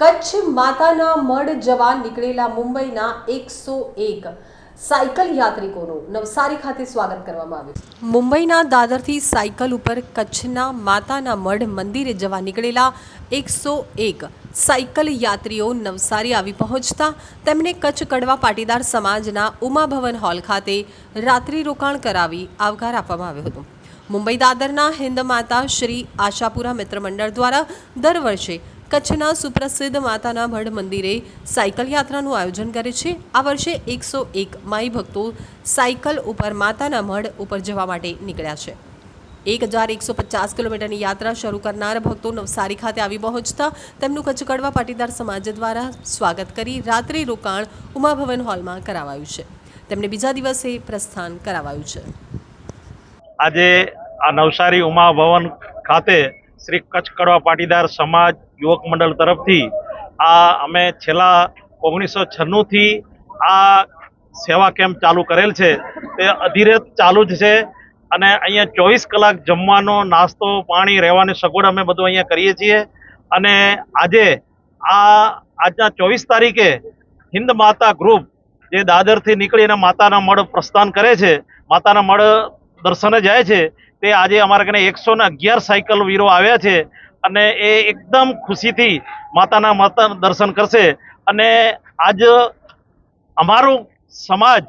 કચ્છ માતાના મઢ જવા નીકળેલા મુંબઈના એકસો એક સાયકલ યાત્રિકોનું નવસારી ખાતે સ્વાગત કરવામાં આવ્યું. મુંબઈના દાદરથી સાયકલ ઉપર કચ્છના માતાના મઢ મંદિરે જવા નીકળેલા એકસો એક સાયકલ યાત્રીઓ નવસારી આવી પહોંચતા તેમને કચ્છ કડવા પાટીદાર સમાજના ઉમાભવન હોલ ખાતે રાત્રિ રોકાણ કરાવી આવકાર આપવામાં આવ્યો હતો. મુંબઈ દાદરના હિન્દ માતા શ્રી આશાપુરા મિત્ર મંડળ દ્વારા દર વર્ષે કચ્છના સુપ્રસિદ્ધ માતાના મઢ મંદિરે સાયકલ યાત્રાનું આયોજન કરે છે. આ વર્ષે એકસો એક માઈ ભક્તો સાયકલ ઉપર માતાના મઢ ઉપર જવા માટે નીકળ્યા છે. એક હજાર એકસો પચાસ કિલોમીટરની યાત્રા શરૂ કરનાર ભક્તો નવસારી ખાતે આવી પહોંચતા તેમનું કચ્છ કડવા પાટીદાર સમાજ દ્વારા સ્વાગત કરી રાત્રિ રોકાણ ઉમાભવન હોલમાં કરાવાયું છે. તેમને બીજા દિવસે પ્રસ્થાન કરાવાયું છે. આજે આ નવસારી ઉમા ભવન ખાતે શ્રી કચ્છ કડવા પાટીદાર સમાજ યુવક મંડળ તરફથી આ અમે છેલ્લા ઓગણીસો છન્નુંથી આ સેવા કેમ્પ ચાલુ કરેલ છે. તે અધિરેત ચાલુ જ છે અને અહીંયા ચોવીસ કલાક જમવાનો, નાસ્તો, પાણી, રહેવાની સગવડ અમે બધું અહીંયા કરીએ છીએ. અને આજે આ આજના ચોવીસ તારીખે હિન્દ માતા ગ્રુપ જે દાદરથી નીકળીને માતાના મઢ પ્રસ્થાન કરે છે, માતાના મઢ દર્શને જાય છે તે આજે અમારા કને એકસો ને અગિયાર સાયકલ વીરો આવ્યા છે અને એ એકદમ ખુશીથી માતાના માતા દર્શન કરશે. અને આજ અમારું સમાજ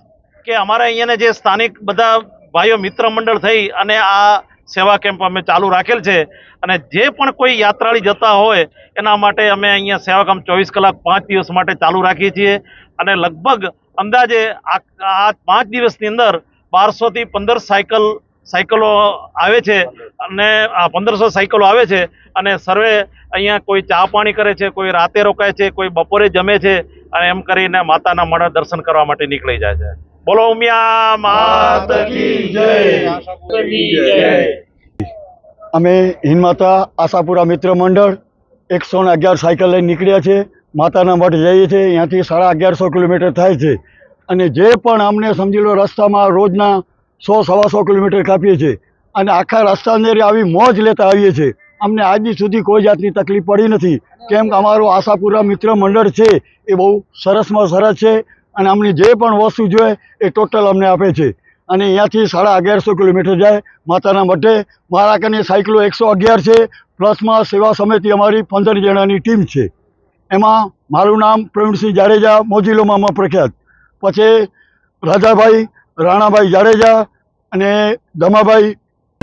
કે અમારા અહીંયાના જે સ્થાનિક બધા ભાઈઓ મિત્ર મંડળ થઈ અને આ સેવા કેમ્પ અમે ચાલુ રાખેલ છે. અને જે પણ કોઈ યાત્રાળી જતા હોય એના માટે અમે અહીંયા સેવા કેમ્પ ચોવીસ કલાક પાંચ દિવસ માટે ચાલુ રાખીએ છીએ. અને લગભગ અંદાજે આ પાંચ દિવસની અંદર બારસોથી પંદર સાયકલ સાયકલો આવે છે અને પંદરસો સાયકલો આવે છે અને સર્વે અહીંયા કોઈ ચા પાણી કરે છે, કોઈ રાતે રોકાય છે, કોઈ બપોરે જમે છે અને એમ કરીને માતાના મઢ દર્શન કરવા માટે નીકળી જાય છે. બોલો, ઉમિયા માત અમે હિન્દમાતા આશાપુરા મિત્ર મંડળ એકસો ને અગિયાર સાયકલ લઈને નીકળ્યા છે, માતાના મઠ જઈએ છીએ, અહીંયાથી સાડા અગિયારસો કિલોમીટર થાય છે. અને જે પણ અમને સમજી લો રસ્તામાં રોજના સો સવાસો કિલોમીટર કાપીએ છીએ. અને આખા રસ્તાની આવી મોજ લેતા આવીએ છીએ. અમને આજ સુધી કોઈ જાતની તકલીફ પડી નથી. કેમ કે અમારું આશાપુરા મિત્ર મંડળ છે, એ બહુ સરસમાં સરસ છે અને અમને જે પણ વસ્તુ જોઈએ, એ ટોટલ અમને આપે છે. અને અહીંયાથી સાડા અગિયારસો કિલોમીટર જાય માતાના મઢે. મારા કને સાયકલો એકસો અગિયાર છે, પ્લસમાં સેવા સમિતિ અમારી પંદર જણાની ટીમ છે. એમાં મારું નામ પ્રવીણસિંહ જાડેજા, મોજીલોમાં પ્રખ્યાત. પછી રાજાભાઈ રાણાભાઈ જાડેજા અને દમાભાઈ